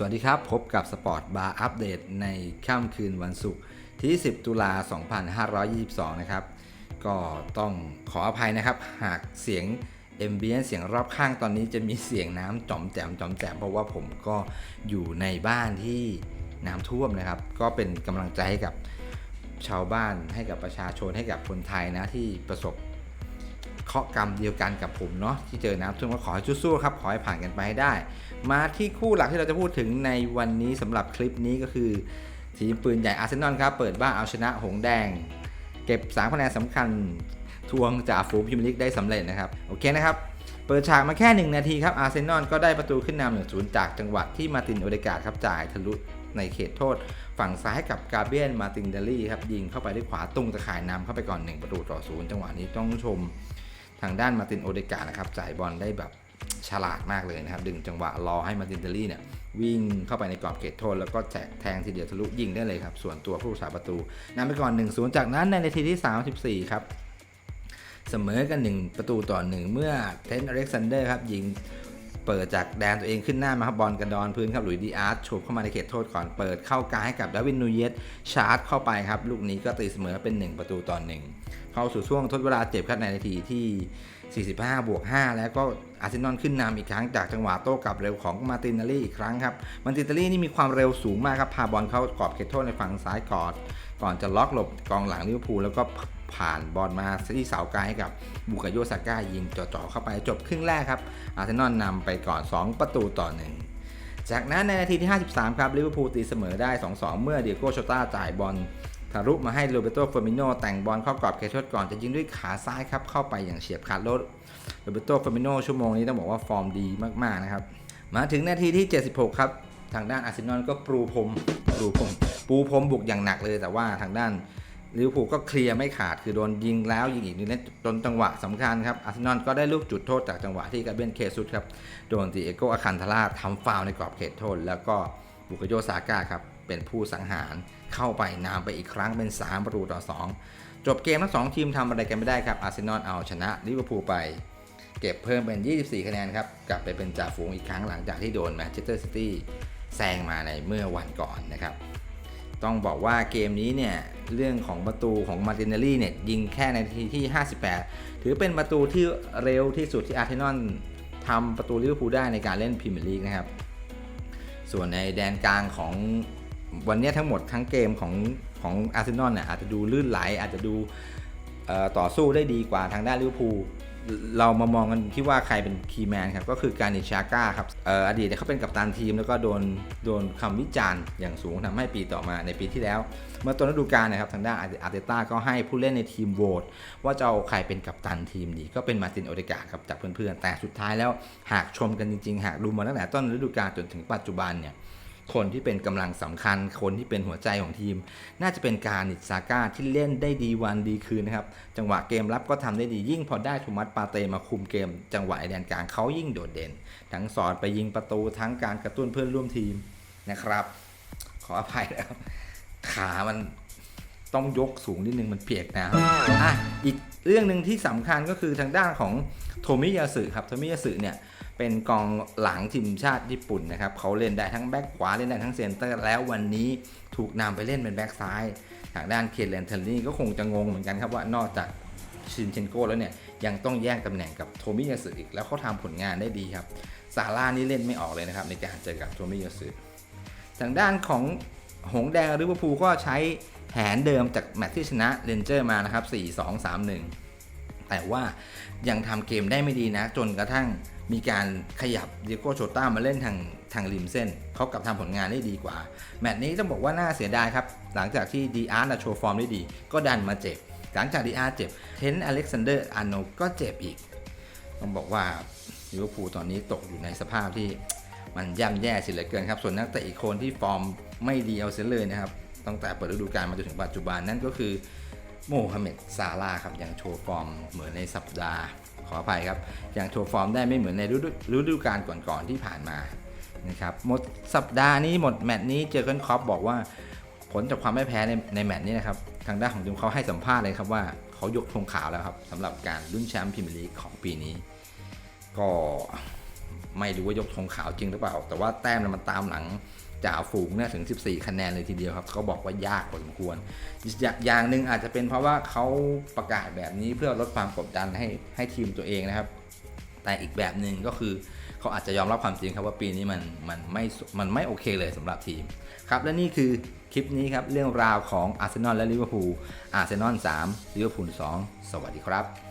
สวัสดีครับ พบกับสปอร์ตบาร์อัปเดตในค่ำคืนวันศุกร์ที่ 10 ตุลา 2522 นะครับ ก็ต้องขออภัยนะครับ หากเสียงเอมเบียนเสียงรอบข้างตอนนี้จะมีเสียงน้ำจอมแจมจอมแจมเพราะว่าผมก็อยู่ในบ้านที่น้ำท่วมนะครับ ก็เป็นกำลังใจให้กับชาวบ้านให้กับประชาชนให้กับคนไทยนะที่ประสบ เคราะกรรมเดียวกันกับผมเนาะที่เจอน้ำท่วมก็ขอให้สู้ๆครับขอให้ผ่านกันไปให้ได้ มาที่คู่หลักที่เราจะพูดถึงในวันนี้สำหรับคลิปนี้ก็คือ ทีมปืนใหญ่อาร์เซนอลครับเปิดบ้านเอาชนะหงแดง เก็บ3คะแนนสำคัญทวงจากฝูงพิมพ์ลีกได้สำเร็จนะครับโอเคนะครับเปิดฉากมาแค่ 1 นาทีครับอาร์เซนอลก็ได้ประตูขึ้นนำหนึ่งศูนย์จากจังหวะที่มาตินโอเดกาครับจ่ายทะลุในเขตโทษ ฝั่งซ้ายกับกาเบรียนมาตินเดลลี่ครับยิงเข้าไปด้วยขวาตุ้งตะข่ายนำเข้าไปก่อน 1 ประตูต่อศูนย์จังหวะนี้ต้องชม ทางด้านมาตินโอเดกานะครับจ่ายบอลได้แบบฉลาดมากเลยนะครับ ดึงจังหวะรอให้มาตินเดลลี่เนี่ยวิ่งเข้าไปในกรอบเขตโทษ แล้วก็แจกแทงทีเดียวทะลุยิงได้เลยครับ ส่วนตัวผู้รักษาประตูนำไปก่อน 1-0 จากนั้นในนาทีที่ 34 ครับ เสมอกัน 1 ประตูต่อ 1 เมื่อเทนอเล็กซานเดอร์ครับยิงเปิดจากแดนตัวเองขึ้นหน้ามาครับบอลกระดอนพื้นครับหลุยส์ดีอาร์ตโฉบเข้ามาในเขตโทษก่อนเปิดเข้ากลางให้กับดาวินนูเยสชาร์จเข้าไปครับ ลูกนี้ก็ตีเสมอเป็น 1 ประตูต่อ1 เข้าสู่ช่วงทดเวลาเจ็บครับในนาทีที่ 45 บวก 5 แล้วก็อาร์เซนอลขึ้นนำอีกครั้งจากจังหวะโต้กลับเร็วของมาตินเนลลี่อีกครั้งครับมาตินเนลลี่นี่มีความเร็วสูงมากครับ พาบอลเข้ากรอบเขตโทษในฝั่งซ้ายก่อนก่อนจะล็อกหลบกองหลังลิเวอร์พูลแล้วก็ผ่านบอลมาที่เสาไกลให้กับบุกโยซาก้ายิงจ่อๆเข้าไปจบครึ่งแรกครับ อาร์เซนอลนำไปก่อน 2 ประตูต่อ1จากนั้นในนาทีที่ 53 ครับลิเวอร์พูลตีเสมอได้ 2-2 เมื่อเดียโก้โชต้าจ่ายบอล ทะลุมาให้โรเบโตเฟอร์มิโนแต่งบอลเข้ากรอบเขตโทษก่อนจะยิงด้วยขาซ้ายครับเข้าไปอย่างเฉียบขาดโรเบโตเฟอร์มิโนชั่วโมงนี้ต้องบอกว่าฟอร์มดีมากๆนะครับ มาถึงนาทีที่ 76 ครับ ทางด้านอาร์เซนอลก็ปรูพรมปรูพรมปูพรมบุกอย่างหนักเลยแต่ว่าทางด้านลิเวอร์พูลก็เคลียร์ไม่ขาดคือโดนยิงแล้วยิงอีกนี่จนจังหวะสำคัญครับอาร์เซนอลก็ได้ลูกจุดโทษจากจังหวะที่กาเบรียนเคซุสครับโดนติเอโกอาคันทาราทำฟาวในกรอบเขตโทษแล้วก็ บุกโยซาก้าครับเป็นผู้สังหารเข้าไปนำไปอีกครั้งเป็น 3 ประตูต่อ 2 จบเกมทั้งสองทีมทำอะไรกันไม่ได้ครับอาร์เซนอลเอาชนะลิเวอร์พูลไป เก็บเพิ่มเป็น 24 คะแนนครับ กลับไปเป็นจ่าฝูงอีกครั้งหลังจากที่โดนแมนเชสเตอร์ซิตี้แซงมาในเมื่อวันก่อนนะครับ ต้องบอกว่าเกมนี้เนี่ย เรื่องของประตูของมาร์ตินเนลลี่เนี่ย ยิงแค่ในทีที่ 58 ถือเป็นประตูที่เร็วที่สุดที่อาร์เทนอลทำประตูลิเวอร์พูลได้ในการเล่นพรีเมียร์ลีกนะครับ ส่วนในแดนกลางของวันนี้ทั้งหมดทั้งเกมของของอาร์เซนอลเนี่ยอาจจะดูลื่นไหลอาจจะดูต่อสู้ได้ดีกว่าทางด้านลิเวอร์พูล เรามามองกันที่ว่าใครเป็นคีย์แมนครับก็คือการิชาก้าครับอออดีตเขาเป็นกัปตันทีม แล้วก็โดนโดนคำวิจารณ์อย่างสูงทำให้ปีต่อมาในปีที่แล้ว เมื่อต้นฤดูกาลนะครับทางด้านอาร์เตต้าก็ให้ผู้เล่นในทีมโหวตว่าจะเอาใครเป็นกัปตันทีมดี ก็เป็นมาตินโอเดกาครับจากเพื่อนๆแต่สุดท้ายแล้วหากชมกันจริง ๆ หากดูมาตั้งแต่ต้นฤดูกาลจนถึงปัจจุบันเนี่ย คนที่เป็นกำลังสำคัญ คนที่เป็นหัวใจของทีม น่าจะเป็นการนิซาก้าที่เล่นได้ดีวันดีคืนนะครับ จังหวะเกมรับก็ทำได้ดียิ่งพอได้ทูมัสปาเตมาคุมเกม จังหวะแดนกลางเขายิ่งโดดเด่น ทั้งสอนไปยิงประตูทั้งการกระตุ้นเพื่อนร่วมทีมนะครับ ขออภัยแล้วขามัน ต้องยกสูงนิดนึงมันเปียกน้ำอะอีกเรื่องหนึ่งที่สำคัญก็คือทางด้านของโทมิยาสึครับโทมิยาสึเนี่ยเป็นกองหลังทีมชาติญี่ปุ่นนะครับเขาเล่นได้ทั้งแบ็คขวาเล่นได้ทั้งเซนเตอร์แล้ววันนี้ถูกนำไปเล่นเป็นแบ็คซ้าย ทางด้านเคนเลนเทลนี่ก็คงจะงงเหมือนกันครับว่านอกจากชินเชนโก้แล้วเนี่ยยังต้องแย่งตำแหน่งกับโทมิยาสึอีกแล้วเขาทำผลงานได้ดีครับซาร่านี่เล่นไม่ออกเลยนะครับในการเจอกับโทมิยาสึทางด้านของหงแดงลิเวอร์พูลก็ใช้ แผนเดิมจากแมตช์ที่ชนะเรนเจอร์มานะครับ 4-2-3-1 แต่ว่ายังทำเกมได้ไม่ดีนะ จนกระทั่งมีการขยับดิโก้โชต้ามาเล่นทางทางริมเส้น เขากลับทำผลงานได้ดีกว่า แมตช์นี้ต้องบอกว่าน่าเสียดายครับ หลังจากที่ดีอาร์โชว์ฟอร์มได้ดี ก็ดันมาเจ็บ หลังจากดีอาร์เจ็บ เทนอเล็กซานเดอร์อาร์โนก็เจ็บอีก ต้องบอกว่าลิเวอร์พูลตอนนี้ตกอยู่ในสภาพที่มันย่ำแย่สิเหลือเกินครับ ส่วนนักเตะอีกคนที่ฟอร์มไม่ดีเอาเสียเลยนะครับ ตั้งแต่เปิดฤดูกาลมาจนถึงปัจจุบันนั่นก็คือโมฮัมเหม็ดซาลาครับยังโชว์ฟอร์มเหมือนในสัปดาห์ ขออภัยครับยังโชว์ฟอร์มได้ไม่เหมือนในฤดูกาลก่อนๆที่ผ่านมานะครับหมดสัปดาห์นี้หมดแมตช์นี้เจอกันคอปบอกว่า ผลจากความไม่แพ้ในในแมตช์นี้นะครับทางด้านของทีมเขาให้สัมภาษณ์เลยครับว่าเขายกธงขาวแล้วครับสำหรับการลุ้นแชมป์พรีเมียร์ลีกของปีนี้ ก็ไม่รู้ว่ายกธงขาวจริงหรือเปล่า แต่ว่าแต้มมันตามหลัง จ่าฝูงเนี่ยถึง 14 คะแนนเลยทีเดียวครับเขาบอกว่ายากพอสมควร อย่างหนึ่งอาจจะเป็นเพราะว่าเขาประกาศแบบนี้เพื่อลดความกดดันให้ให้ทีมตัวเองนะครับ แต่อีกแบบหนึ่งก็คือเขาอาจจะยอมรับความจริงครับว่าปีนี้มันมันไม่มันไม่โอเคเลยสำหรับทีมครับและนี่คือคลิปนี้ครับเรื่องราวของอาร์เซนอลและลิเวอร์พูลอาร์เซนอล3ลิเวอร์พูล2สวัสดีครับ